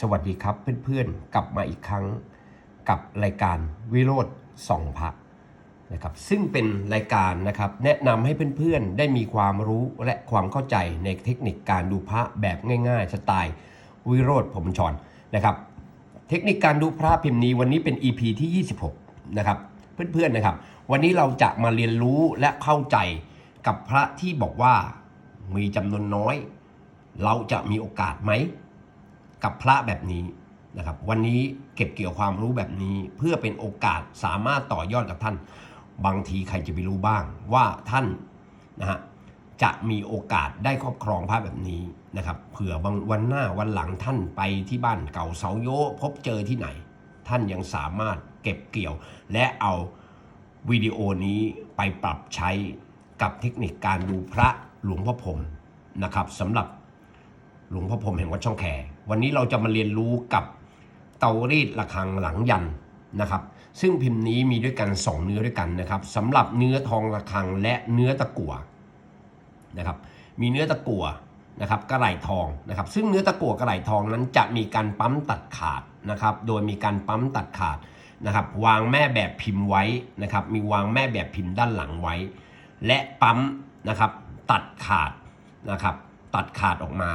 สวัสดีครับเพื่อนๆ กลับมาอีกครั้งกับรายการวิโรธสองพักนะครับซึ่งเป็นรายการนะครับแนะนำให้เพื่อนๆ ได้มีความรู้และความเข้าใจในเทคนิคการดูพระแบบง่ายๆ สไตล์วิโรธผมชอนนะครับเทคนิคการดูพระพิมพ์นี้วันนี้เป็น EP ที่ 26 นะครับเพื่อนๆนะครับ วันนี้เราจะมาเรียนรู้และเข้าใจกับพระที่บอกว่ามีจำนวนน้อย เราจะมีโอกาสไหม กับพระแบบนี้นะครับวันนี้เก็บเกี่ยวความรู้แบบนี้เพื่อเป็นโอกาสสามารถต่อยอดกับท่าน บางทีใครจะไปรู้บ้างว่าท่านนะฮะจะมีโอกาสได้ครอบครองพระแบบนี้นะครับเผื่อบางวันหน้าวันหลังท่านไปที่บ้านเก่าเสาโยพบเจอที่ไหน ท่านยังสามารถเก็บเกี่ยว และเอาวิดีโอนี้ไปปรับใช้กับเทคนิคการดูพระหลวงพ่อผมนะครับสำหรับหลวงพ่อพรหมแห่งวัดช่องแคร วันนี้เราจะมาเรียนรู้กับเตารีดระฆังหลังยันนะครับ ซึ่งพิมพ์นี้มีด้วยกัน 2 เนื้อด้วยกันนะครับสำหรับเนื้อทองระฆังและเนื้อตะกั่วนะครับมีเนื้อตะกั่วนะครับกระไหลทองนะครับ ซึ่งเนื้อตะกั่วกระไหลทองนั้นจะมีการปั๊มตัดขาดนะครับ โดยมีการปั๊มตัดขาดนะครับ วางแม่แบบพิมพ์ไว้นะครับ มีวางแม่แบบพิมพ์ด้านหลังไว้ และปั๊มนะครับตัดขาดนะครับ ตัดขาดออกมา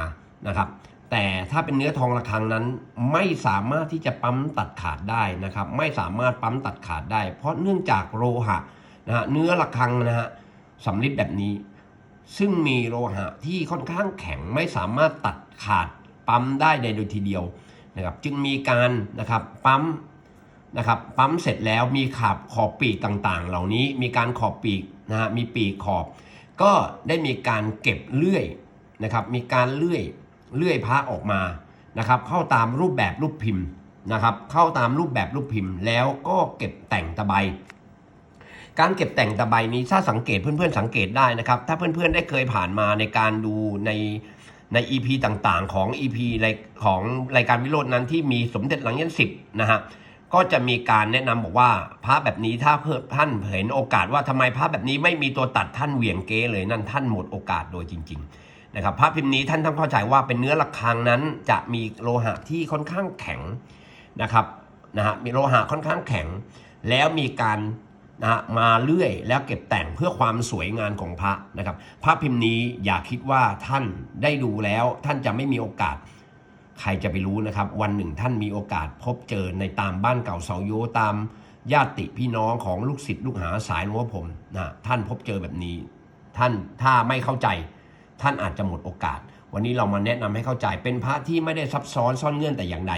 นะครับ แต่ถ้าเป็นเนื้อทองระฆังนั้น ไม่สามารถที่จะปั๊มตัดขาดได้นะครับ ไม่สามารถปั๊มตัดขาดได้ เพราะเนื่องจากโลหะนะฮะเนื้อระฆังนะฮะสำริดแบบนี้ ซึ่งมีโลหะที่ค่อนข้างแข็งไม่สามารถตัดขาดปั๊มได้ในโดยทีเดียวนะครับ จึงมีการนะครับปั๊มนะครับปั๊มเสร็จแล้วมีขาบขอบปีกต่างๆ เหล่านี้มีการขอบปีกนะฮะมีปีกขอบ ก็ได้มีการเก็บเลื่อยนะครับ มีการเลื่อย เลื่อยพระออกมานะครับ เข้าตามรูปแบบรูปพิมพ์นะครับ เข้าตามรูปแบบรูปพิมพ์ แล้วก็เก็บแต่งตะไบการเก็บแต่งตะไบนี้ถ้าสังเกตเพื่อนๆสังเกตได้นะครับ ถ้าเพื่อนๆได้เคยผ่านมาในการดูในใน EP ต่างๆ ของ EP ของรายการวิโรจน์นั้นที่มีสมเด็จหลังยันสิบนะฮะก็จะมีการแนะนำบอกว่าพระแบบนี้ถ้าเพื่อท่านเห็นโอกาสว่าทำไมพระแบบนี้ไม่มีตัวตัดท่านเหวี่ยงเก้เลยนั่นท่านหมดโอกาสโดยจริง ๆ นะครับพระพิมพ์นี้ท่านต้องเข้าใจว่าเป็นเนื้อระฆังนั้นจะมีโลหะที่ค่อนข้างแข็งนะครับนะฮะมีโลหะค่อนข้างแข็ง แล้วมีการนะฮะมาเลื่อยแล้วเก็บแต่งเพื่อความสวยงามของพระนะครับ พระพิมพ์นี้อย่าคิดว่าท่านได้ดูแล้วท่านจะไม่มีโอกาส ใครจะไปรู้นะครับ วันหนึ่งท่านมีโอกาสพบเจอในตามบ้านเก่าเสาโยตามญาติพี่น้องของลูกศิษย์ลูกหาสายหลวงพ่อผมนะท่านพบเจอแบบนี้ ท่านถ้าไม่เข้าใจ ท่านอาจจะหมดโอกาส วันนี้เรามาแนะนำให้เข้าใจเป็นพระที่ไม่ได้ซับซ้อนซ่อนเงื่อนแต่อย่างใด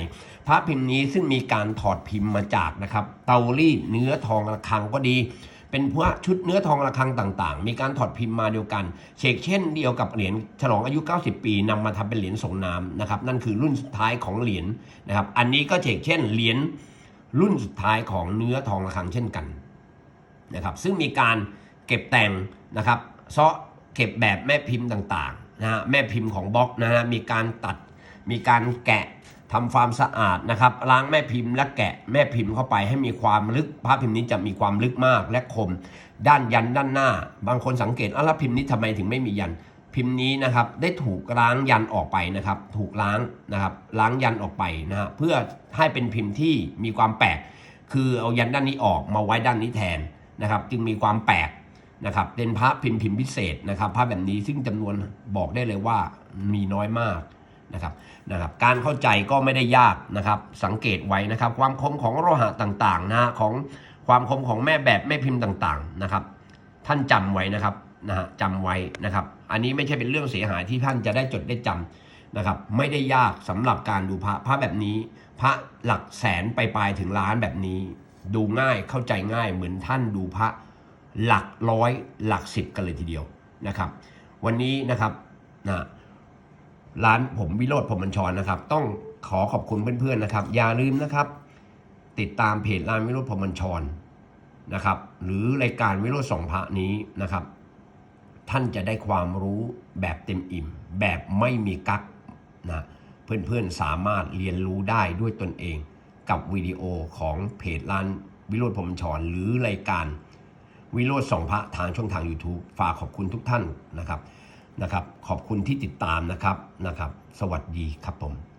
พระพิมพ์นี้ซึ่งมีการถอดพิมพ์มาจากนะครับเตารีดเนื้อทองระฆังก็ดีเป็นพระชุดเนื้อทองระฆังต่างๆ มีการถอดพิมพ์มาเดียวกันเชกเช่นเดียวกับเหรียญฉลองอายุ 90 ปีนำมาทำเป็นเหรียญส่งน้ำนะครับ นั่นคือรุ่นสุดท้ายของเหรียญนะครับ อันนี้ก็เชกเช่นเหรียญรุ่นสุดท้ายของเนื้อทองระฆังเช่นกันนะครับ ซึ่งมีการเก็บแต่งนะครับเซาะ เก็บแบบแม่พิมพ์ต่างๆนะฮะแม่พิมพ์ของบล็อกนะฮะมีการตัดมีการแกะทำความสะอาดนะครับล้างแม่พิมพ์และแกะแม่พิมพ์เข้าไปให้มีความลึกพระพิมพ์นี้จะมีความลึกมากและคม ด้านยันด้านหน้า บางคนสังเกตอะแล้วพิมพ์นี้ทำไมถึงไม่มียันพิมพ์นี้นะครับได้ถูกล้างยันออกไปนะครับ ถูกล้างนะครับล้างยันออกไปนะฮะเพื่อให้เป็นพิมพ์ที่มีความแปลก คือเอายันด้านนี้ออกมาไว้ด้านนี้แทนนะครับ จึงมีความแปลก นะครับเป็นพระพิมพ์พิมพ์พิเศษนะครับพระแบบนี้ซึ่งจำนวนบอกได้เลยว่ามีน้อยมากนะครับนะครับ การเข้าใจก็ไม่ได้ยากนะครับ สังเกตไว้นะครับ ความคมของโลหะต่างๆนะของความคมของแม่แบบแม่พิมพ์ต่างๆนะครับ ท่านจำไว้นะครับนะฮะจำไว้นะครับ อันนี้ไม่ใช่เป็นเรื่องเสียหายที่ท่านจะได้จดได้จำนะครับ ไม่ได้ยากสำหรับการดูพระพระแบบนี้ พระหลักแสนไปปลายถึงล้านแบบนี้ ดูง่ายเข้าใจง่ายเหมือนท่านดูพระ หลักร้อยหลักสิบกันเลยทีเดียวนะครับ วันนี้นะครับนะร้านผมวิโรธผมบัญชรนะครับ ต้องขอขอบคุณเพื่อนๆนะครับ อย่าลืมนะครับ ติดตามเพจร้านวิโรธผมบัญชรนะครับ หรือรายการวิโรธสองพระนี้นะครับ ท่านจะได้ความรู้แบบเต็มอิ่ม แบบไม่มีกักนะเพื่อนๆสามารถเรียนรู้ได้ด้วยตนเอง กับวิดีโอของเพจร้านวิโรธพรหมชรหรือรายการ วิโรธสองพระทางช่องทาง YouTube ฝากขอบคุณทุกท่านนะครับนะครับ ขอบคุณที่ติดตามนะครับนะครับ สวัสดีครับผม